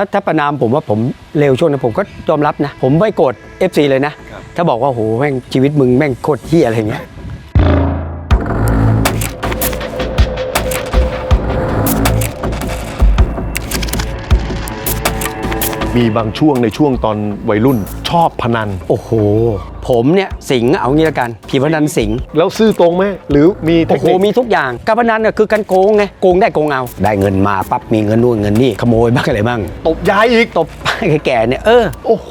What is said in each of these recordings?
ถ้าถ้าประนามผมว่าผมเร็วช่วงนั้นผมก็ยอมรับนะ ผมไม่โกรธ FC เลยนะครับถ้าบอกว่าโหแม่งชีวิตมึงแม่งโคตรเฮียอะไรเงี้ยมีบางช่วงในช่วงตอนวัยรุ่นชอบพนัน โอ้โห ผมเนี่ยสิงห์เอางี้ละกันผีพนันสิงห์แล้วซื่อตรงไหมหรือมีเทโอ้คโหนิคมีทุกอย่างการพนันเนี่ยคือการโกงไงโกงได้โกงเอาได้เงินมาปั๊บมีเงินนู่นเงินนี่ขโมยบ้างอะไรบ้างตบยายอีกตบป้ายแก่ๆเนี่ยเออโอ้โห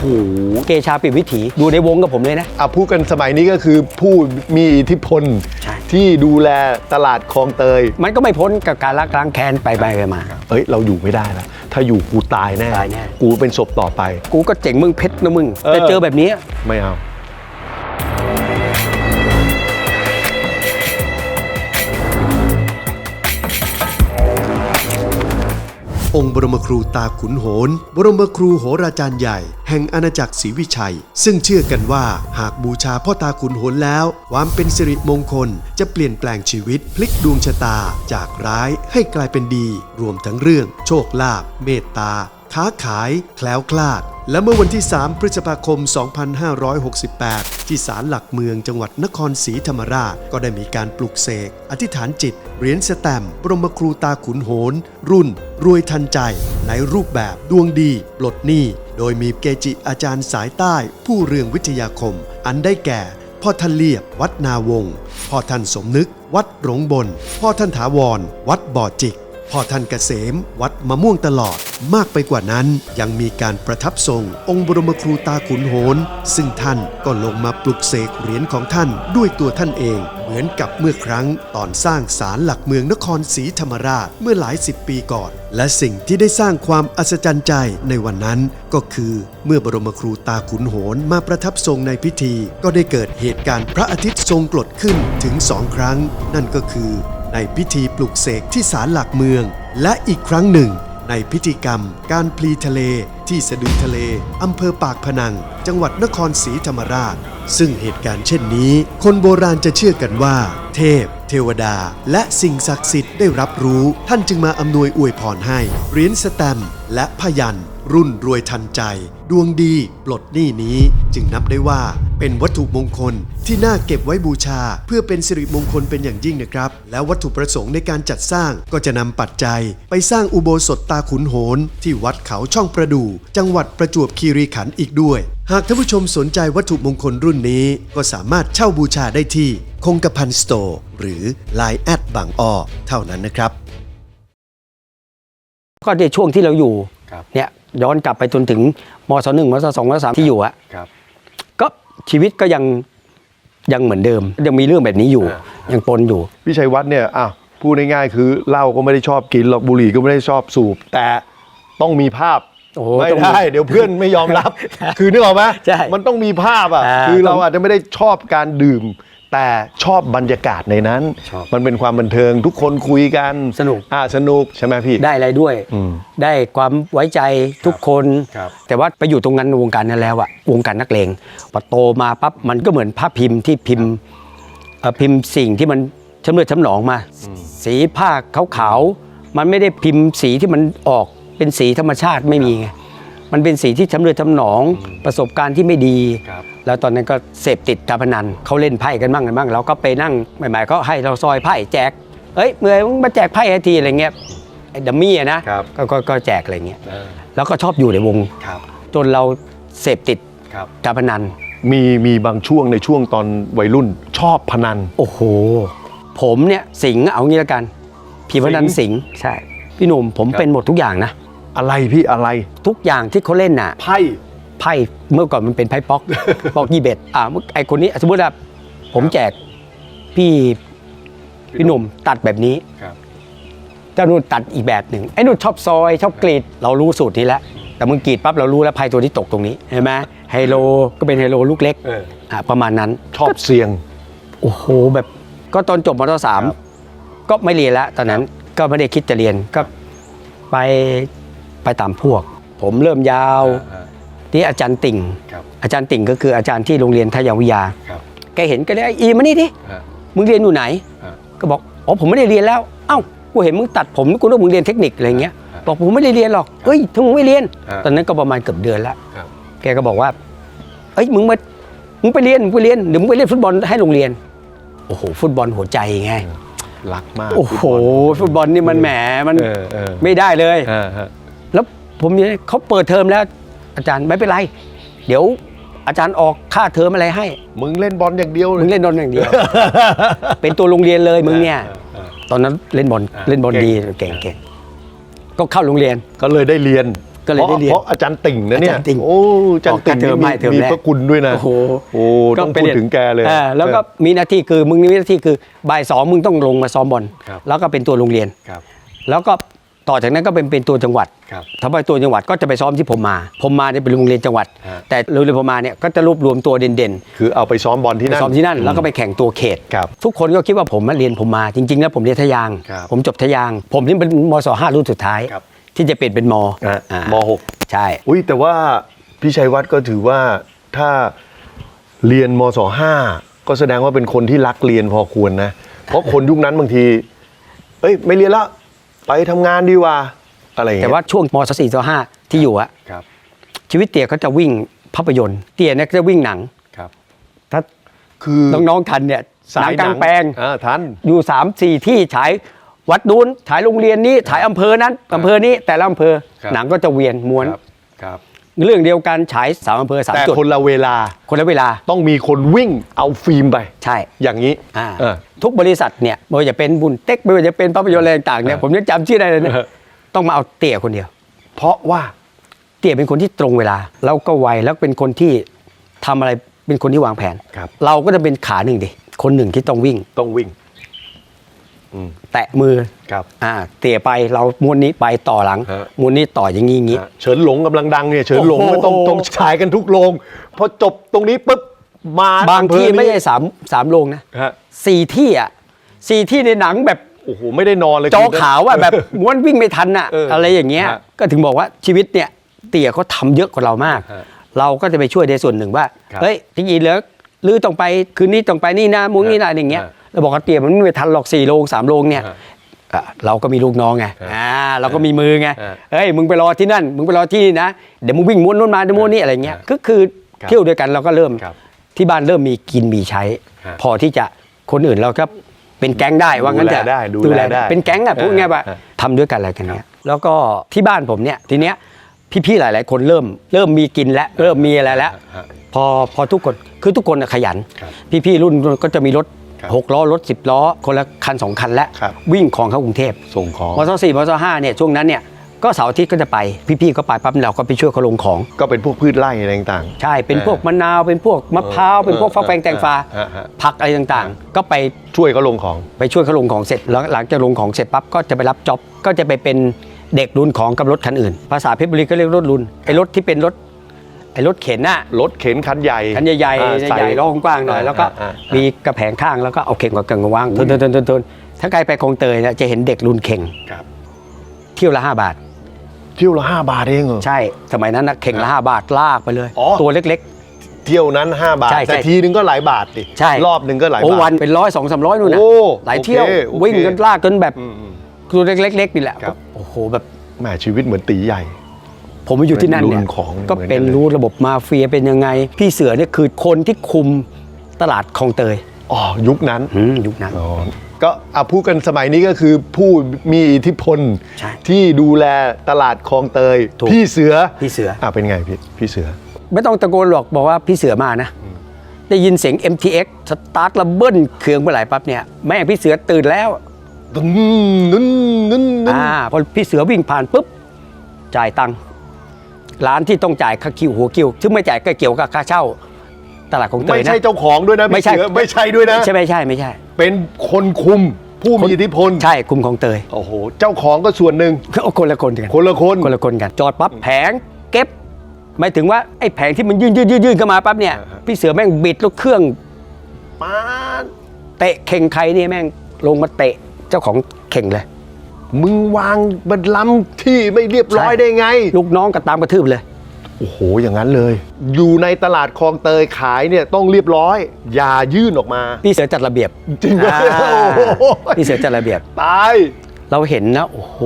เกชาปิดวิถีดูในวงกับผมเลยนะ อะพูดกันสมัยนี้ก็คือผู้มีอิทธิพลใช่ ที่ดูแลตลาดคลองเตย มันก็ไม่พ้นกับการลักล้างแค้นไปไปไปมา เอ้ย เราอยู่ไม่ได้แล้ว ถ้าอยู่กูตายแน่ ตายแน่ กูเป็นศพต่อไป กูก็เจ๋งมึงเพชรนะมึงเออแต่เจอแบบนี้ไม่เอา องค์บรมครูตาขุนโหน บรมครูโหราจารย์ใหญ่ แห่งอาณาจักรศรีวิชัย ซึ่งเชื่อกันว่าหากบูชาพ่อตาขุนโหนแล้ว ความเป็นสิริมงคลจะเปลี่ยนแปลงชีวิต พลิกดวงชะตา จากร้ายให้กลายเป็นดี รวมทั้งเรื่อง โชคลาภเมตตา ค้าขาย แคล้วคลาดและเมื่อวันที่ 3 พฤษภาคม 2568 ที่ศาลหลักเมืองจังหวัดนครศรีธรรมราช ก็ได้มีการปลุกเสก อธิษฐานจิต เหรียญสแตมป์บรมครูตาขุนโหน รุ่น รวยทันใจในรูปแบบดวงดีปลดหนี้ โดยมีเกจิอาจารย์สายใต้ผู้เรืองวิทยาคม อันได้แก่พ่อท่านเลียบวัดนาวงพ่อท่านสมนึก วัดหลงบน พ่อท่านถาวร วัดบ่อจิก พ่อท่านเกษม วัดมะม่วงตลอด มากไปกว่านั้นยังมีการประทับทรง องค์บรมครูตาขุนโหน ซึ่งท่านก็ลงมาปลุกเสกเหรียญของท่านด้วยตัวท่านเอง เหมือนกับเมื่อครั้งตอนสร้างศาลหลักเมืองนครศรีธรรมราชเมื่อหลายสิบปีก่อน และสิ่งที่ได้สร้างความอัศจรรย์ใจในวันนั้นก็คือเมื่อบรมครูตาขุนโหนมาประทับทรงในพิธี ก็ได้เกิดเหตุการณ์พระอาทิตย์ทรงกลดขึ้นถึงสองครั้ง นั่นก็คือในพิธีปลุกเสกที่ศาลหลักเมือง และอีกครั้งหนึ่ง ในพิธีกรรม การพลีทะเลที่สะดือทะเล อำเภอปากพนัง จังหวัดนครศรีธรรมราช ซึ่งเหตุการณ์เช่นนี้ คนโบราณจะเชื่อกันว่า เทพ เทวดา และสิ่งศักดิ์สิทธิ์ได้รับรู้ ท่านจึงมาอำนวยอวยพรให้เหรียญสแตมป์และพยัน รุ่นรวยทันใจ ดวงดีปลดหนี้นี้ จึงนับได้ว่าเป็นวัตถุมงคลที่น่าเก็บไว้บูชา เพื่อเป็นสิริมงคลเป็นอย่างยิ่งนะครับ และวัตถุประสงค์ในการจัดสร้างก็จะนำปัจจัย ไปสร้างอุโบสถตาขุนโหน ที่วัดเขาช่องประดู่จังหวัดประจวบคีรีขันธ์อีกด้วย หากท่านผู้ชมสนใจวัตถุมงคลรุ่นนี้ ก็สามารถเช่าบูชาได้ที่คงกระพันสโตร์หรือ Line แอดบางอ้อเท่านั้นนะครับ ก็ในช่วงที่เราอยู่ ครับเนี่ยย้อนกลับไปจนถึงมศหนึ่งมศสองมศสามที่อยู่อะครับ ก็ชีวิตก็ยังยังเหมือนเดิม ยังมีเรื่องแบบนี้อยู่อ่ายังปนอยู่ พี่ชัยวัฒน์เนี่ยอะพูดง่ายๆคือเหล้าก็ไม่ได้ชอบกินหรอกบุหรี่ก็ไม่ได้ชอบสูบ แต่ต้องมีภาพโอ้โหไม่ต้องมีได้เดี๋ยวเพื่อนไม่ยอมรับ คือนึกออกไหมใช่มันต้องมีภาพอะอ่า คือเราต้องอาจจะไม่ได้ชอบการดื่ม แต่ชอบบรรยากาศในนั้น ชอบ มันเป็นความบันเทิงทุกคนคุยกันสนุก อ่าสนุกใช่ไหมพี่ ได้อะไรด้วย อืม ได้ความไว้ใจทุกคน ครับ แต่ว่าไปอยู่ตรงนั้นวงการนั้นแล้วอะวงการนักเลงพอโตมาปั๊บมันก็เหมือนภาพพิมพ์ที่พิมพ์เอ่อพิมพ์สิ่งที่มันชำเลือดชำหนองมา สีผ้าขาวๆมันไม่ได้พิมพ์สีที่มันออกเป็นสีธรรมชาติไม่มีไงมันเป็นสีที่ชำเลือดชำหนอง ประสบการณ์ที่ไม่ดี ครับ แล้วตอนนั้นก็เสพติดการพนันเขาเล่นไพ่กันบ้างกันบ้างเราก็ไปนั่งใหม่ๆก็ให้เราซอยไพ่แจกเอ้ยเมื่อยมึงมาแจกไพ่ให้ทีอะไรเงี้ยไอ้ดัมมี่อะนะครับก็ก็ก็แจกอะไรเงี้ยแล้วก็ชอบอยู่ในวงครับจนเราเสพติดครับการพนันมีมีบางช่วงในช่วงตอนวัยรุ่นชอบพนัน โอ้โห ผมเนี่ยสิงห์เอางี้ละกันผีพนันสิสิงงห์ห์ใช่ พี่หนุ่มผมครับเป็นหมดทุกอย่างนะ อะไรพี่อะไรทุกอย่างที่เขาเล่นน่ะไพ่ ไพ่เมื่อก่อนมันเป็นไพ่ป๊อก ป๊อกยี่เบ็ดอ่าไอคนนี้สมมติว่าผมแจกพี่พี่หนุ่มตัดแบบนี้ครับเจ้านุ่นตัดอีกแบบหนึ่งไอ้นุ่นชอบซอยชอบกรีดเรารู้สูตรนี้แล้วแต่มึงกรีดปั๊บเรารู้แล้วไพ่ตัวที่ตกตรงนี้เห็นไหมไฮโลก็เป็นไฮโลลูกเล็กเออ อ่าประมาณนั้น ชอบเสี่ยง โอ้โหแบบก็ตอนจบมศสามครับ ก็ไม่เรียนแล้วตอนนั้นก็ไม่ได้คิดจะเรียนก็ไปไปตามพวก ผมเริ่มยาว ที่อาจารย์ติ่ง ครับ อาจารย์ติ่งก็คืออาจารย์ที่โรงเรียนทยาวิทยา ครับแกเห็นก็เลยไอ้อีมานี่ดิฮะ มึงเรียนอยู่ไหน ฮะ ก็บอกอ๋อผมไม่ได้เรียนแล้วเอ้ากูเห็นมึงตัดผมกูนึกว่ามึงเรียนเทคนิคอะไรเงี้ยฮะบอกผมไม่ได้เรียนหรอกเฮ้ยถ้ามึงไม่เรียน ฮะตอนนั้นก็ประมาณเกือบเดือนละครับ แกก็บอกว่าเอ้ยมึงมามึงไปเรียนมึงไปเรียนเดี๋ยวมึงไปเล่นฟุตบอลให้โรงเรียนโอ้โหฟุตบอลหัวใจไงรักมากโอ้โหฟุตบอลนี่มันแหมมันเออเออไม่ได้เลย ฮะฮะแล้วผมเนี่ยเขาเปิดเทอมแล้ว อาจารย์ไม่เป็นไร เดี๋ยวอาจารย์ออกค่าเทอมอะไรให้ มึงเล่นบอลอย่างเดียวเลมึย งเล่นบอลอย่างเดียว เป็นตัวโรงเรียนเลยมึงเนี่ยเออตอนนั้นเล่นบอลอ่าเล่นบอลเก่ง ดีเก่งเก่งก็เข้าโรงเรียน ก็เลยได้เรียนก็เลยได้เรียนพราะอาจารย์ติ่งนะเนี่ยอาจารย์ติ่งโอ้อาจารย์ติ่งออกค่าเทอมนี่ให้เทอมมีแรก พระคุณด้วยนะโอ้โหโอ้ต้องพูดถึงแกเลย อ่าแล้วก็มีหน้าที่คือมึงมีหน้าที่คือบ่ายสองมึงต้องลงมาซ้อมบอลครับ แล้วก็เป็นตัวโรงเรียน ครับ แล้วก็ ต่อจากนั้นก็เป็นเป็นตัวจังหวัดครับถ้าไปตัวจังหวัดก็จะไปซ้อมที่ผมมาผมมาเนี่ยเป็นโรงเรียนจังหวัด ฮะ แต่โรงเรียนผมมาเนี่ยก็จะรวบรวมตัวเด่นคือเอาไปซ้อมบอลๆที่ไปนั่น ซ้อมที่นั่นแล้วก็ไปแข่งตัวเขต ครับทุกคนก็คิดว่าผมมาเรียนผมมาจริง ๆ แล้วผมเรียนทะยาง ครับผมจบทะยาง ผมนี่เป็นมศห้ารุ่นสุดท้าย ครับ ที่จะเปลี่ยนเป็นมอะอ่ามหก ใช่ อุ้ยแต่ว่าพี่ชัยวัฒน์ก็ถือว่าถ้าเรียนมศห้าก็แสดงว่าเป็นคนที่รักเรียนพอควรนะ เพราะคนยุคนั้นบางที เอ้ย ไม่เรียนแล้ว ไปทำงานดีกว่า อะไรอย่างแต่เงี้ยว่าช่วงมศสี่ห้าที่อยู่อะครับชีวิตเตี่ยเขาจะวิ่งภาพยนตร์เตี่ยเนี่ยก็จะวิ่งหนัง ครับ ถ้าคือน้องๆทันเนี่ยหนังกลางแปลง อ่าทัน อยู่3ามสี่ที่ฉายวัดนู้นฉายโรงเรียนนี้ฉายอำเภอนั้นอำเภอนี้แต่ละอำเภอครับ หนังก็จะเวียนม้วน ครับครับ เรื่องเดียวกันฉายสามอำเภอสามแต่จุดคนละเวลาคนละเวลาต้องมีคนวิ่งเอาฟิล์มไปใช่ อย่างนี้อ่า เออ ทุกบริษัทเนี่ยไม่ว่าจะเป็นบุญเต็กไม่ว่าจะเป็นภาพยนตร์อะไรต่างๆเนี่ยเออผมยังจำชื่อได้เลยเนี่ยเออ ต้องมาเอาเตี่ยคนเดียว เพราะว่า เตี่ยเป็นคนที่ตรงเวลา แล้วก็ไวแล้วเป็นคนที่ทำอะไรเป็นคนที่วางแผน ครับ เราก็จะเป็นขาหนึ่งดิคนหนึ่งที่ต้องวิ่ง ต้องวิ่ง อืม แตะมือครับ อ่าเตี่ยไปเราม้วนนี้ไปต่อหลังฮะ ม้วนนี้ต่ออย่างนี้อย่างนี้ฮะเฉินหลงกำลังดังเนี่ยเฉินหลงโอ้โหมันต้องต้องฉายกันทุกโรงพอจบตรงนี้ปุ๊บมาบางที่อำเภอนี้ไม่ใช่สามสามโรงนะฮะสี่ที่อะสี่ที่ในหนังแบบโอ้โหไม่ได้นอนเลยจอคืนนั้นขาวว่าแบบ ม้วนวิ่งไม่ทันอะเออออะไรอย่างเงี้ย ฮะก็ถึงบอกว่าชีวิตเนี่ยเตี่ยเขาทำเยอะกว่าเรามาก ฮะเราก็จะไปช่วยในส่วนหนึ่งว่าครับเฮ้ยจริงๆแล้วลือต้องไปคืนนี้ต้องไปนี่นะมุ้งนี่นะอย่างเงี้ย ฮะ เราบอกว่าเตี่ยมันไม่ทันหรอกสี่โรงสามโรงเนี่ยฮะอะเราก็มีลูกน้องไงฮะอ่าเราก็มีมือไงฮะเฮ้ยมึงไปรอที่นั่น มึงไปรอที่นี่นะเดี๋ยวมึงวิ่งม้วนนู้นมาเดี๋ยวม้วนนี่อะไรเงี้ยฮะก็คือครับเที่ยวด้วยกันเราก็เริ่มครับที่บ้านเริ่มมีกินมีใช้ฮะพอที่จะคนอื่นเราก็เป็นแก๊งได้ว่างั้นเถอะดูแลได้ดูแลได้เป็นแก๊งอะพูดง่ายๆว่าฮะทำด้วยกันอะไรกันเนี้ยแล้วก็ที่บ้านผมเนี่ยทีเนี้ยพี่ๆหลาย ๆ คนเริ่มเริ่มมีกินแล้วเริ่มมีอะไรแล้วฮะพอพอทุกคนคือทุกคนน่ะขยันครับพี่ๆรุ่นก็จะมีรถครับ หกล้อรถสิบล้อคนละคันสองคันแล้วครับวิ่งของเข้ากรุงเทพส่งของมศสี่มศห้าเนี่ยช่วงนั้นเนี่ยก็เสาร์อาทิตย์ก็จะไปพี่ๆก็ไปปั๊บเราก็ไปช่วยเขาลงของ ก็เป็นพวกพืชไร่อะไรต่างใช่เป็นเออพวกมะนาวเป็นพวกมะพร้าวเป็นพวกเออฟักแฟงแตงฟ้าเออเออผักอะไรต่างๆ ก็ไปๆช่วยเขาลงของ ไปช่วยเขาลงของเสร็จแล้วหลังจากลงของเสร็จปั๊บก็จะไปรับจ็อบก็จะไปเป็นเด็กรุนของกับรถคันอื่น ภาษาเพชรบุรีก็เรียกรถรุนไอ้รถที่เป็นรถไอ้รถเข็นน่ะรถเข็นคันใหญ่คันใหญ่อ่าๆส่ใหญ่ๆล้อกว้างๆหน่อยอ่าแล้วก็อ่าอ่ามีมีกระแผงข้างแล้วก็เอาเข่งกับกังวางทนทนทนทนทนถ้าใครไปคลองเตยเนี่ยจะเห็นเด็กรุนเข่งครับ เที่ยวละ 5 บาท เที่ยวละห้าบาทเองเหรอ ใช่สมัยนั้นนะเข่งละ 5 บาทลากไปเลย อ๋อ ตัวเล็ก เที่ยวนั้น 5 บาท ใช่ใช่แต่ทีนึงก็หลายบาทดิใช่ รอบหนึ่งก็หลายๆโอ้บาท วันเป็นร้อยสองสามร้อยนู่นนะโอ้หลายเที่ยวโอเคโอเค วิ่งกันลากกันแบบอืมอืม ตัวเล็กๆนี่แหละครับ โอ้โหแบบแหมชีวิตเหมือนตีใหญ่ ผมมาอยู่ที่นั่นเนี่ยเป็นรุ่นของก็เหมือนกันเป็นเลยรู้ระบบมาเฟียเป็นยังไง พี่เสือเนี่ยคือคนที่คุมตลาดคลองเตยอ๋อยุคนั้นอืมยุคนั้นอ๋อก็อะพูดกันสมัยนี้ก็คือผู้มีอิทธิพลใช่ที่ดูแลตลาดคลองเตยถูกพี่เสือพี่เสืออะเป็นไงพี่พี่เสือ ไม่ต้องตะโกนหรอกบอกว่าพี่เสือมานะได้ยินเสียง MTX สตาร์ทระเบิ้ลเครื่องไปหลายปั๊บเนี่ยแม่งพี่เสือตื่นแล้วตึ้งนึนนึนนึนอ่าพอพี่เสือวิ่งผ่านปุ๊บจ่ายตังค์ ร้านที่ต้องจ่ายค่าคิวหัวคิวซึ่งไม่จ่ายก็เกี่ยวกับค่าเช่า ตลาดของเตไม่ยนะ ใช่เจ้าของด้วยนะไม่ใช่พี่เสือไม่ใช่ด้วยนะ ใช่ไม่ใช่ไม่ใช่ เป็นคนคุมผู้มีอิทธิพลใช่คุมของเตย โอ้โหเจ้าของก็ส่วนหนึ่งเอาคนละคนกัน คนละคน คนละคนกัน จอดปั๊บแผงเก็บหมายถึงว่าไอ้แผงที่มันยื่นยื่นยื่นยื่นเข้ามาปั๊บเนี่ยอ่าฮะ พี่เสือแม่งบิดแล้วเครื่องมาเตะเข่งใครเนี่ยแม่งลงมาเตะเจ้าของเข่งเลย มึงวางบันล้ำที่ไม่เรียบร้อยใช่ ได้ไง ลูกน้องก็ตามกระทืบเลย โอ้โห อย่างนั้นเลย อยู่ในตลาดคลองเตยขายเนี่ยต้องเรียบร้อย อย่ายื่นออกมา พี่เสือจัดระเบียบจริงไหมอ่าโอ้โห พี่เสือจัดระเบียบ ตาย เราเห็นนะโอ้โห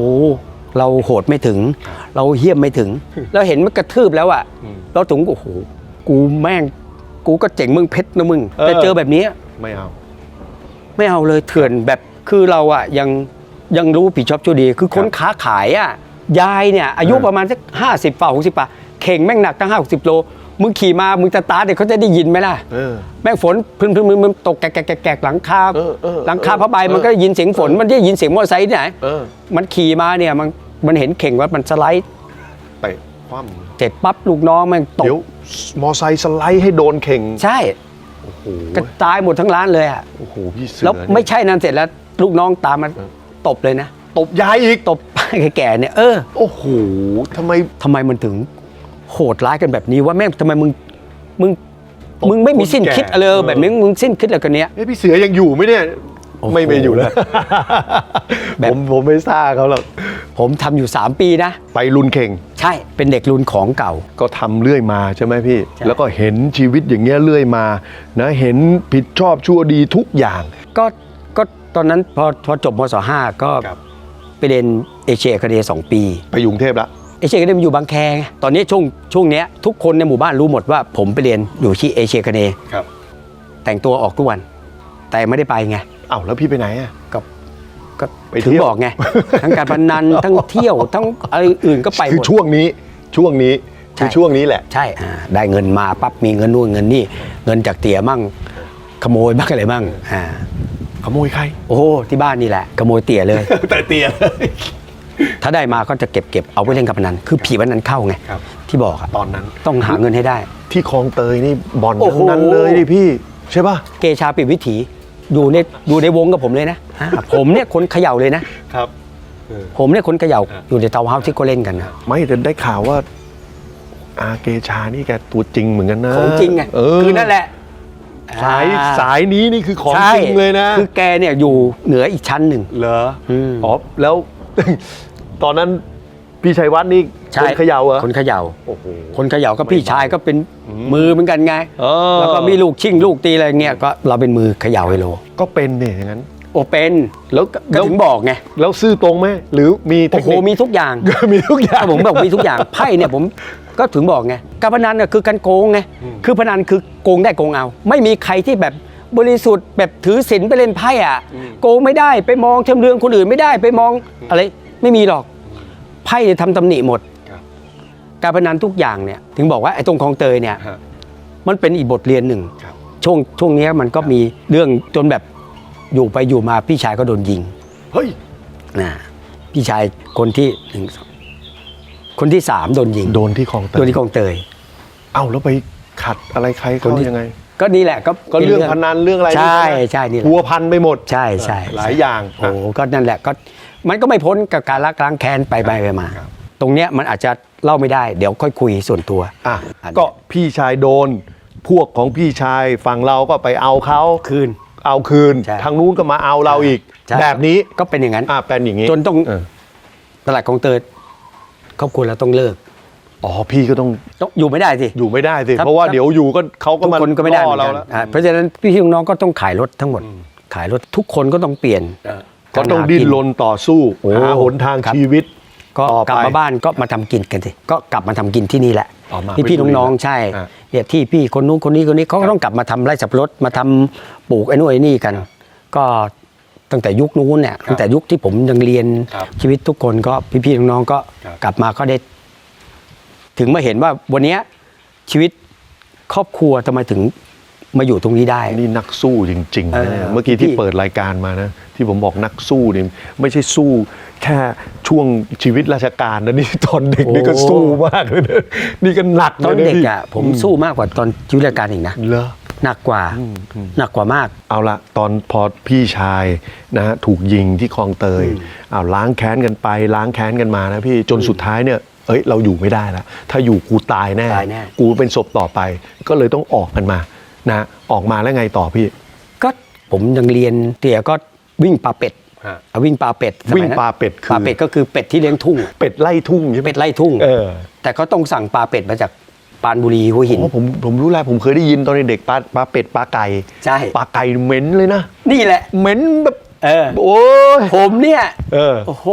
เราโหดไม่ถึง เราเหี้ยมไม่ถึง เราเห็นมันกระทืบแล้วอะอืมเราถึงโอ้โหกูแม่ง กูก็เจ๋งมึงเพชรนะมึง เออ แต่เจอแบบนี้ไม่เอา ไม่เอาเลยเถื่อนแบบคือเราอะยัง ยังรู้ผิดชอบชั่วดี คือคนค้าขายอะยายเนี่ยอายุเออประมาณสักห้าสิบฝ่าหกสิบป่าเข่งแม่งหนักตั้งห้าหกสิบโลมึงขี่มา มึงจะตาร์ทเนี่ยเขาจะได้ยินไหมล่ะเออแม่งฝนพึ่งพึ่งมึงมันตกแกกแกกแกกแกกหลังคาเออเออหลังคาเออผ้าใบเออมันก็ได้ยินเสียงฝนมันได้ยินเสียงมอเตอร์ไซค์ที่ไหนเออมันขี่มาเนี่ยมันมันเห็นเข่งว่ามันสไลด์เตะคว่เสร็จปั๊บลูกน้องแม่งำตเดี๋ยวกมอไซค์สไลด์ให้โดนเข่งใช่โอ้โหกระจายหมดทั้งร้านเลยอะโอ้โหพี่เสือแล้วนี่ไม่ใช่นั้นเสร็จแล้ว ลูกน้องตามมา ตบเลยนะ ตบยายอีกตบป้าแก่ๆเนี่ยเออโอ้โหทำไม ทำไมมันถึงโหดร้ายกันแบบนี้ว่าแม่งทำไมมึงมึงตบมึงไม่มีสิ้นคนแก่คิดอะไรเออแบบนี้มึงสิ้นคิดอะไรกันเนี้ย เอ้ยพี่เสือยังอยู่ไหมเนี่ย โอ้โหไม่ไม่อยู่แล้ว แบบ ผมผมไม่ทราบเขาหรอก ผมทำอยู่ 3 ปีนะ ไปรุนเข่ง ใช่เป็นเด็กรุ่นของเก่า ก็ทำเรื่อยมาใช่ไหมพี่ ใช่ แล้วก็เห็นชีวิตอย่างเงี้ยเรื่อยมา นะ เห็นผิดชอบชั่วดีทุกอย่าง ก็ก็ ตอนนั้นพอพอจบมศห้าก็ครับ ไปเรียนเอเชียคเดสองปี ไปอยกรุงเทพละ เอเชียคเดมันอยู่บางแคไงตอนนี้ช่วงช่วงเนี้ยทุกคนในหมู่บ้านรู้หมดว่าผมไปเรียนอยู่ที่เอเชียคเดครับแต่งตัวออกทุกวัน แต่ไม่ได้ไปไง อ้าวแล้วพี่ไปไหนอะ ก็ก็ไปถึงเที่ยวบอกไง ทั้งการพนันทั้งเที่ยวทั้งอะไรอื่นก็ไปหคือมดช่วงนี้ช่วงนี้คือใช่ช่วงนี้แหละ ใช่อ่าได้เงินมาปั๊บมีเงินนู่นเงินนี่ เงินจากเตี๋ยมั่งขโมยบ้างอะไรบ้างอ่า ขโมยใคร โอ้โหที่บ้านนี่แหละขโมยเตี๋ยเลย แต่เตีย ถ้าได้มาก็จะเก็บเก็บเอาไว้เล่นการพนันคือผีวันนั้นเข้าไงครับ ที่บอกอะตอนนั้น ต้องหาเงินให้ได้ ที่คลองเตยนี่บอลโอ้โห ทั้งนั้นเลยดิพี่ ใช่ป่ะ เกชาปิดวิถีอยู่ในอยู่ในวงกับผมเลยนะอ่าผมเนี่ยคนเขย่าเลยนะ ครับ ผมเนี่ยคนเขย่าครับอยู่ในเตาเฮาส์ที่ก็เล่นกันนะ ไม่แต่ได้ข่าวว่า อาเกชานี่แกตัวจริงเหมือนกันนะของจริงไงเออ คือนั่นแหละ สายอ่สายนี้นี่คือของใช่จริงเลยนะ คือแกเนี่ยอยู่เหนืออีกชั้นหนึ่ง เหรออม อ๋อแล้ว ตอนนั้นพี่ชัยวัฒน์นี่ใช่คนเขย่าเหรอคนเขย่า โอ้โห คนเขย่าก็พี่ชายก็เป็นอืมมือเหมือนกันไง เออ แล้วก็มีลูกชิ่งลูกตีอะไรเงี้ยก็เราเป็นมือเขย่าไฮโล ก็เป็นเนี่ยอย่างนั้น โอเป็นแล้วก็แล้ว ถึงบอกไงแล้วซื่อตรงไหมหรือมีเทโอ้คโหนิค มีทุกอย่าง มีทุกอย่างถ้าผมบอกมีทุกอย่างไพ่เนี่ยผมก็ถึงบอกไงการพนันเนี่ยคือการโกงไงอืม คือพนันคือโกงได้โกงเอา ไม่มีใครที่แบบบริสุทธิ์แบบถือศีลไปเล่นไพ่อะ โกงไม่ได้ไปมองเทียมเรืองคนอื่นไม่ได้ไปมองอะไรไม่มีหรอกไพ่เนี่ยทำตำหนิหมดครับการพนันทุกอย่างเนี่ย ถึงบอกว่าไอ้ตรงคลองเตยเนี่ยฮะมันเป็นอีกบทเรียนหนึ่งครับช่วงช่วงเนี้ยมันก็มีเรื่องจนแบบอยู่ไปอยู่มาพี่ชายก็โดนยิงเฮ้ยนะพี่ชายคนที่หนึ่งสองคนที่สามโดนยิง โดนที่คลองเตยโดนที่คลองเตย เอ้าแล้วไป ขัดอะไรใครคเขานที่ยังไง ก็นี่แหละก็ก็เรื่องพนันเรื่องอะไรใช่นี่นะใช่นี่แหพัละวพันไปหมดใช่ใช่หลายอย่างโอ้โหก็นั่นแหละก็มันก็ไม่พ้นกับการรักล้างแค้นไปไปไปมาครับตรงเนี้ยมันอาจจะเล่าไม่ได้ เดี๋ยวค่อยคุยส่วนตัวอะอันนี้ก็พี่ชายโดน พวกของพี่ชายฝั่งเราก็ไปเอาเขาคืนเอาคืนใช่ทางนู้นก็มาเอาเราอีกใช่แบบนี้ก็เป็นอย่างนั้นอะเป็นอย่างนี้ จนต้องเออตลาดคลองเตยครอบครัวเราต้องเลิก อ๋อพี่ก็ต้องต้องอยู่ไม่ได้สิ อยู่ไม่ได้สิ ครับ เพราะว่าครับเดี๋ยวอยู่ก็เขาก็ทุกมาคนก็ไม่ได้เหล่มืออนเรากันแล้วอ่าเพราะฉะนั้นพี่น้องๆก็ต้องขายรถทั้งหมด ขายรถทุกคนก็ต้องเปลี่ยน ก็ต้องดิ้นรนต่อสู้โอ้หาหนทางครับ ชีวิตก็ต่อไป กลับมาบ้านก็มาทำกินกันสิก็กลับมาทำกินที่นี่แหละอ๋อมาพี่พี่เพชรบุรีน้องๆใช่อะ เนี่ยที่พี่คนนู้นคนนี้คนนี้เขาก็ต้องกลับมาทำไร่สับปะรดมาทำปลูกไอ้นู่นไอ้นี่กัน ก็ตั้งแต่ยุคนู้นเนี่ยตั้งแต่ยุคที่ผมยังเรียนครับชีวิตทุกคนก็พี่ๆน้องๆก็ครับกลับมาก็ได้ ถึงมาเห็นว่าวันเนี้ยชีวิตครอบครัวทำไมถึงมาอยู่ตรงนี้ได้ นี่นักสู้จริงๆเอนะอเนี่ยเมื่อกี้ที่พี่เปิดรายการมานะ ที่ผมบอกนักสู้นี่ไม่ใช่สู้แค่ช่วงชีวิตราชการนะนี่ตอนเด็กนี่ก็สู้มากเลยนะนี่ก็หนักตอนลยะเด็กพี่อะผมสู้มากกว่าตอนชีวิตราชการอีกนะเหรอหนักกว่าหนักกว่ามาก เอาละตอนพอพี่ชายนะฮะถูกยิงที่คลองเตยเอาล้างแค้นกันไปล้างแค้นกันมานะพี่จนสุดท้ายเนี่ยเอ้ยเราอยู่ไม่ได้แล้วถ้าอยู่กูตายแน่ ตายแน่ กูเป็นศพต่อไป ก็เลยต้องออกกันมานะออกมาแล้วไงต่อพี่ ก็ผมยังเรียนเตี๋ยก็วิ่งปลาเป็ดฮะ อะวิ่งปลาเป็ดสมัยนั้นวิ่งปลาเป็ดคือ ปลาเป็ดก็คือเป็ดที่เลี้ยงทุ่ง เป็ดไล่ทุ่งใช่ไหม เป็ดไล่ทุ่งเออ แต่ก็ต้องสั่งปลาเป็ดมาจากปรานบุรีหัวหิน อ๋อผมผมรู้แล้วผมเคยได้ยินตอนเด็กๆปลาปลาเป็ดปลาไก่ใช่ ปลาไก่เหม็นเลยนะนี่แหละ เหม็นแบบเออ โอ้ย ผมเนี่ยเออ โอ้โห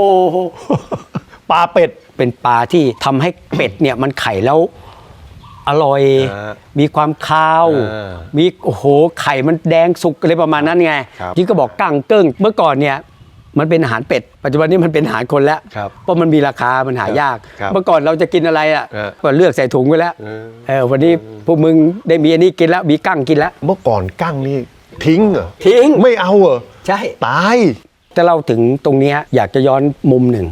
ปลาเป็ด เป็นปลาที่ทำให้เป็ดเนี่ยมันไข่แล้วอร่อย อ่ามีความคาว อ่ามีโอ้โหไข่มันแดงสุกอะไรประมาณนั้นไงครับที่ก็บอกกั้งเกิ้งเมื่อก่อนเนี่ยมันเป็นอาหารเป็ด ปัจจุบันนี้มันเป็นอาหารคนแล้วครับเพราะมันมีราคามันหายาก ครับเมื่อก่อนเราจะกินอะไรอะอ่าก็เลือกใส่ถุงไว้แล้วเออ เออวันนี้พวกมึงได้มีอันนี้กินแล้วมีกั้งกินแล้ว เมื่อก่อนกั้งนี่ทิ้งเหรอทิ้ง ไม่เอาเหรอใช่ ตายแต่เราถึงตรงเนี้ยอยากจะย้อนมุมหนึ่ง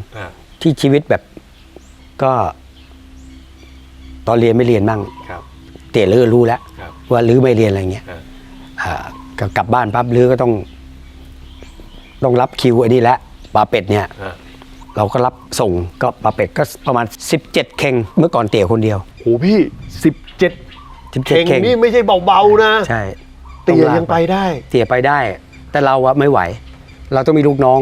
ที่ชีวิตแบบก็ตอนเรียนไม่เรียนบ้างครับเตี๋ยลือรู้แล้วครับ ว่าลือไม่เรียนอะไรเงี้ยอ่าอ่าก็กลับบ้านปั๊บลือก็ต้อง ต้องรับคิวไอ้นี่แหละปลาเป็ดเนี่ย อ่าเราก็รับส่งก็ปลาเป็ดก็ประมาณ 17 เข่งเมื่อก่อนเตี๋ยคนเดียว โหพี่สิบเจ็ด17เข่งเข่งนี่ไม่ใช่เบาๆนะ ใช่เตียต้องลากยังไปได้ เตี๋ยไปได้ แต่เราอะไม่ไหว เราต้องมีลูกน้อง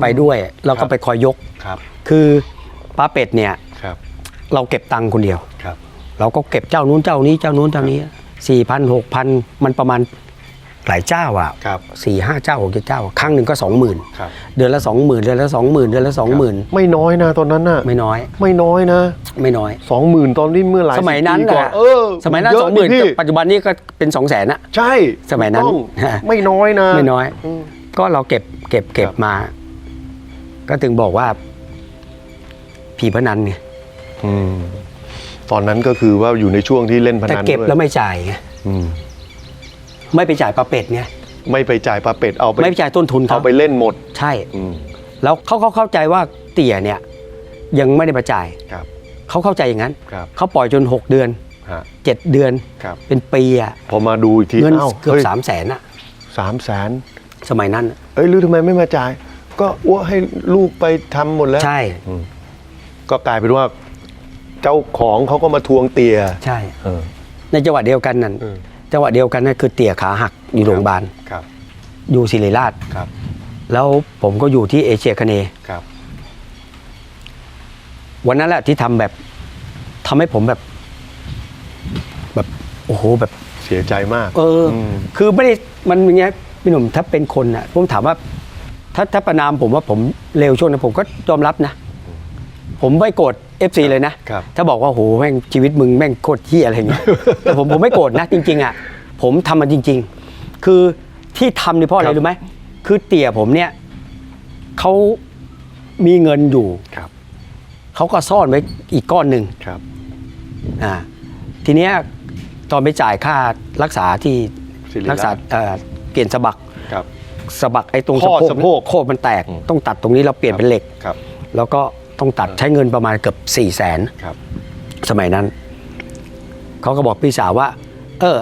ไปด้วยเราครัก็บไปคอยยกครับ คือปลาเป็ดเนี่ยครับ เราเก็บตังค์คนเดียวครับ เราก็เก็บเจ้านู้นเจ้านี้เจ้านู้นเจ้านี้สี่พันหกพันมันประมาณหลายเจ้าอะครับสี่ห้าเจ้าหกเจ็ดเจ้า ครั้งหนึ่งก็สองหมื่นครับเดือนละสองหมื่นเดือนละสองหมื่นเดือนละสองหมื่นไม่น้อยนะตอนนั้นน่ะ ไม่น้อย ไม่น้อยนะ ไม่น้อยสองหมื่นตอนนี้เมื่อหลายสมัยนั้นสิบปีก่อนน่ะเออ สมัยนั้นเะสองหมื่นพี่ปัจจุบันนี้ก็เป็นสองแสนอะใช่ สมัยนั้นถูกต้องฮะไม่น้อยนะ ไม่น้อยอืมก็เราเก็บเก็บเก็บครับมา ก็ถึงบอกว่า ผีพนันไงอืมตอนนั้นก็คือว่าอยู่ในช่วงที่เล่นพแต่นันเก็บด้วยแล้วไม่จ่ายไงอืมไม่ไปจ่ายปลาเป็ดไงไม่ไปจ่ายปลาเป็ดเอาไปไม่ไปจ่ายต้นทุนเขาเอาไปเล่นหมด ใช่ อืมแล้วเขาเขาเข้าใจว่าเตี่ยเนี่ย ยังไม่ได้มาจ่ายครับเขาเข้าใจอย่างนั้นครับเขาปล่อยจน 6 เดือน ฮะ7 เดือนครับ เป็นปีอะพอมาดูอีกทีเงินอ้าวเกือบฮ้ยสามแสนอะสามแสนสมัยนั้นอะเอ้ยหรือทำไมไม่มาจ่าย ก็อ้วให้ลูกไปทำหมดแล้ว ใช่ ก็กลายเป็นว่า เจ้าของเขาก็มาทวงเตียใช่ เออ ในจังหวะเดียวกันนั่นเออจังหวะเดียวกันนั่นคือเตี่ยขาหักอยู่โรงพยาบาลครับอยู่ศิริราช ครับแล้วผมก็อยู่ที่เอเชียคเนย์ครับ วันนั้นแหละที่ทำแบบทำให้ผมแบบ แบบโอ้โหแบบ เสียใจมาก เอออม คือไม่ได้มันอย่างเงี้ยพี่หนุ่มถ้าเป็นคนอะผมถามว่า ถ้าถ้าประนามผมว่าผมเลวช่วงนั้นผมก็ยอมรับนะ ผมไม่โกรธเอฟซีเลยนะ ครับ ถ้าบอกว่าโหแม่งชีวิตมึงแม่งโคตรเที่ยอะไรเงี้ย แต่ผมผมไม่โกรธนะจริงๆอะผมทำมันจริง ๆ คือที่ทำนี่เพราะอะไรครับ รู้ไหมคือเตี่ยผมเนี่ยเขามีเงินอยู่ครับเขาก็ซ่อนไว้อีกก้อนหนึ่ง ครับ อ่าทีเนี้ยตอนไปจ่ายค่ารักษาที่ศิริราช รักษาเอ่อเปลี่ยนสะบัก ครับ สะบักไอ้ตรงข้อสะสะโพกโคกมันแตกอืมต้องตัดตรงนี้เราเปลี่ยนเป็นเหล็กครับ แล้วก็ต้องตัดใช้เงินประมาณเกือบ4ี่แสนครับ สมัยนั้น เขาก็บอกพี่สาวว่า เออ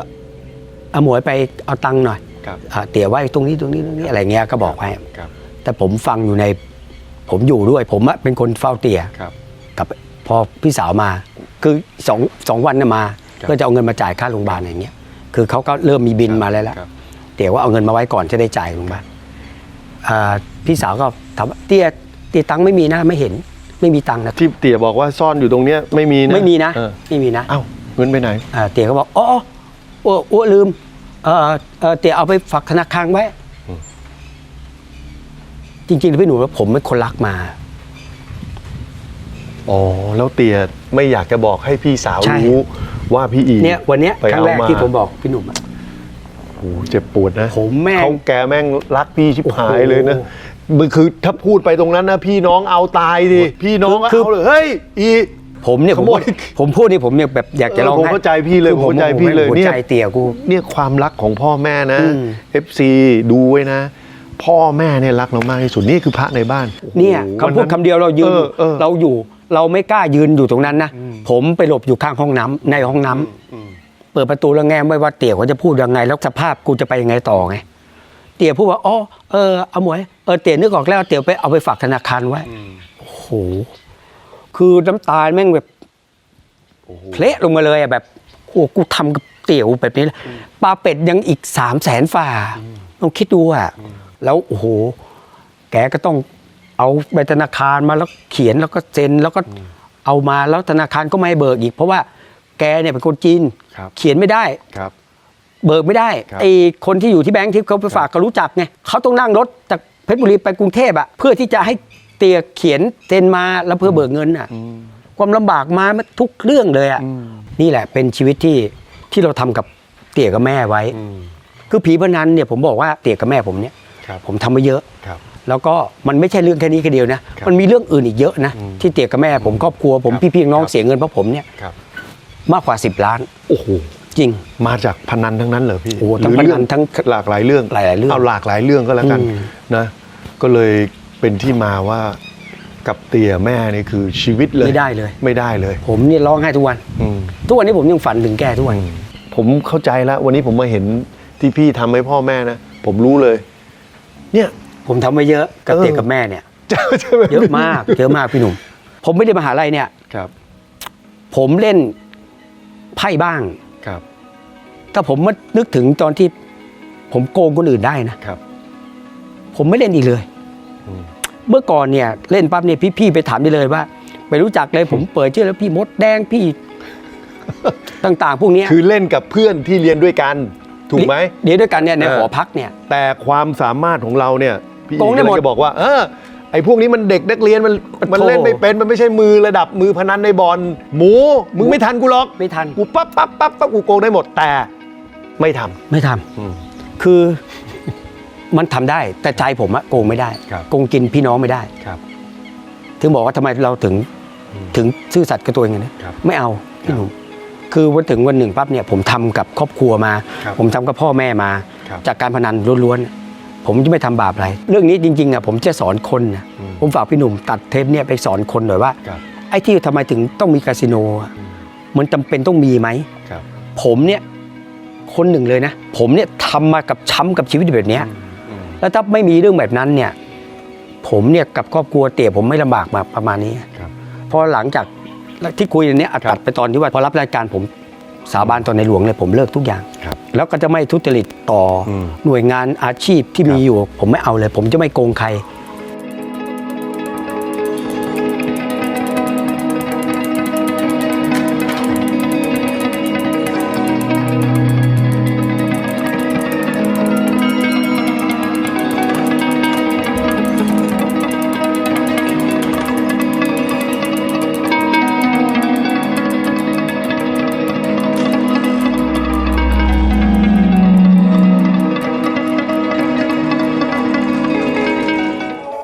เอาหมวยไปเอาตังค์หน่อยครับอ่าเตี๋ยไว้ตรงนี้ตรงนี้ตรงนี้อะไรเงี้ยก็บอกให้ครับแต่ผมฟังอยู่ใน ผมอยู่ด้วย ผมอะเป็นคนเฝ้าเตี๋ยครับกับพอพี่สาวมา คือสองสองวันน่ะมาครับเพื่อจะเอาเงินมาจ่ายค่าโรงพยาบาลอย่างเงี้ยคือเขาก็เริ่มมีบินมาแล้วละครับ เตี๋ยว่าเอาเงินมาไว้ก่อนจะได้จ่ายโรงพยาบาลอ่าพี่สาวก็ถามว่าเตี้ยเตี้ยตังค์ไม่มีนะไม่เห็น ไม่มีตังค์นะที่เตี๋ยบอกว่าซ่อนอยู่ตรงเนี้ยไม่มีนะไม่มีนะเออไม่มีนะเอ้าเงินไปไหนอ่าเตี๋ยก็บอกอ๋ออ๋ออ้วอ้วลืมเออเออเตี๋ยเอาไปฝากธนาคารไว้อืมจริงๆพี่หนูว่าผมเป็นคนรักมาอ๋อแล้วเตี๋ยไม่อยากจะบอกให้พี่สาวใช่รู้ว่าพี่อีเนี่ยวันเนี้ยไปครั้งเอาแรกมาที่ผมบอกพี่หนุ่มอะ โอ้โหเจ็บปวดนะผมแม่งเขาแกแม่งรักพี่ชิบหายโอ้โหเลยนะมันคือถ้าพูดไปตรงนั้นนะพี่น้องเอาตายดิพี่น้องก็คือเอาเลยเฮ้ยอีผมเนี่ยผมขโมพูดยผมพูดนี่ผมเนี่ยแบบอยากจะเออร้องผมไห้เข้าใจพี่เลยคือผมเข้าใจพี่เลยหัวเนี่ยใจเตี่ยกูเนี่ยความรักของพ่อแม่นะอืม FC ดูไว้นะ พ่อแม่เนี่ยรักเรามากที่สุดนี่คือพระในบ้าน เนี่ยโอ้โหคำพูดคำเดียวเรายืนเออเออเราอยู่ เราไม่กล้ายืนอยู่ตรงนั้นนะผมไปหลบอยู่ข้างห้องน้ำในห้องน้ำอืม เปิดประตูแล้วแง้มไว้ว่าเตี่ยเขาจะพูดยังไง แล้วสภาพกูจะไปยังไงต่อไง เตี่ยพูดว่าอ๋อเออเอาหมวยเออเตี่ยนึกออกแล้วเตี่ยไปเอาไปฝากธนาคารไว้โอ้โหคือน้ำตาแม่งแบบโอ้โหเพละลงมาเลยอะแบบโอ้กูทำกับเตี๋ยวแบบนี้เลยปลาเป็ดยังอีกสามแสนฝ่าต้องคิดดูอะแล้วโอ้โห แกก็ต้องเอาใบธนาคารมาแล้วเขียนแล้วก็เซ็นแล้วก็เอามาแล้วธนาคารก็ไม่ให้เบิกอีก เพราะว่า แกเนี่ยเป็นคนจีน ครับเขียนไม่ได้ ครับ เบิกไม่ได้ครับ ไอ้คนที่อยู่ที่แบงค์ที่เขาไปฝากก็รู้จักไงเขาต้องนั่งรถจากเพชรบุรีไปกรุงเทพอะเพื่อที่จะให้เตียเขียนเซ็นมาแล้วเพื่อเบิกเงินอะความลำบากมาทุกเรื่องเลยอะนี่แหละเป็นชีวิตที่ที่เราทำกับเตี่ยกับแม่ไว้คือผีพนันเนี่ยผมบอกว่าเตี่ยกับแม่ผมเนี่ยครับ ผมทำมาเยอะ ครับ แล้วก็มันไม่ใช่เรื่องแค่นี้แค่เดียวนะ ครับมันมีเรื่องอื่นอีกเยอะนะอืมที่เตี่ยกับแม่ผมครอบครัวผมครับพี่ๆน้องครับเสียเงินเพราะผมเนี่ย ครับ มากกว่า 10 ล้าน โอ้โหจริง มาจากพนันทั้งนั้นเหรอพี่โอ้ทั้งหรือพนันเรื่องทั้งหลากหลายเรื่องหลายๆเรื่องเอาหลากหลายเรื่องก็แล้วกันอืมนะ ก็เลยเป็นที่มาว่ากับเตี่ยแม่นี่คือชีวิตเลยไม่ได้เลย ไม่ได้เลย ผมเนี่ยร้องไห้ทุกวันอืมทุกวันนี้ผมยังฝันถึงแกทุกวัน ผมเข้าใจแล้ว วันนี้ผมมาเห็นที่พี่ทำให้พ่อแม่นะผมรู้เลย เนี่ย ผมทำมาเยอะกับเออเตี่ยกับแม่เนี่ยใช่ไหมเยอะมากเยอะมากพี่หนุ่มผมไม่ได้มหาลัยเนี่ยครับ ผมเล่น ไพ่บ้างครับ ถ้าผมมานึกถึงตอนที่ผมโกงคนอื่นได้นะครับ ผมไม่เล่นอีกเลย อืม เมื่อก่อนเนี่ยเล่นปั๊บเนี่ยพี่ๆไปถามได้เลยว่าไปรู้จักเลยผมเปิดชื่อแล้วพี่มดแดงพี่ ต่างๆ พวกเนี้ยคือเล่นกับเพื่อนที่เรียนด้วยกัน ถูกไหม เดี๋ยวด้วยกันเนี่ยในเออ หอพักเนี่ย แต่ความสามารถของเราเนี่ยพี่โกงได้หมดกำลัจะบอกว่า เออ ไอ้พวกนี้มันเด็กนักเรียนมันโอ้โธ่มันเล่นไม่เป็นมันไม่ใช่มือระดับมือพนันในบอลหมู มึงไม่ทันกูหรอกไม่ทัน กูปั๊บปั๊บปั๊บปั๊บกูโกงได้หมดแต่ไม่ทำ ไม่ทำคือ มันทำได้ แต่ใจผมอะโกงไม่ได้ ครับ โกงกินพี่น้องไม่ได้ ครับ ถึงบอกว่าทำไมเราถึงอืมถึงซื่อสัตย์กับตัวเองนะครับ ไม่เอาพี่หนุ่มคือวันถึงวันหนึ่งปั๊บเนี่ยผมทำกับครอบครัวมา ครับ ผมทำกับพ่อแม่มา ครับ จากการพนันล้วนๆ ผมจะไม่ทำบาปอะไร เรื่องนี้จริงๆอะผมจะสอนคนนะอืมผมฝากพี่หนุ่มตัดเทปเนี่ยไปสอนคนหน่อยว่าครับไอ้ที่ทำไมถึงต้องมีคาสิโนอะมันจำเป็นต้องมีไหมครับผมเนี่ยคนหนึ่งเลยนะ ผมเนี่ยทำมากับช้ำกับชีวิตแบบเนี้ยอืมแล้วถ้าไม่มีเรื่องแบบนั้นเนี่ย ผมเนี่ยกับครอบครัวเตี่ยผมไม่ลำบากมาประมาณนี้ครับเพราะหลังจากที่คุยอันเนี้ยอัดครับตัดไปตอนที่ว่าพอรับรายการผม สาบานตอนในหลวงเลยผมเลิกทุกอย่าง ครับ แล้วก็จะไม่ทุจริตต่ออมหน่วยงานอาชีพที่ครับมีอยู่ ผมไม่เอาเลย ผมจะไม่โกงใคร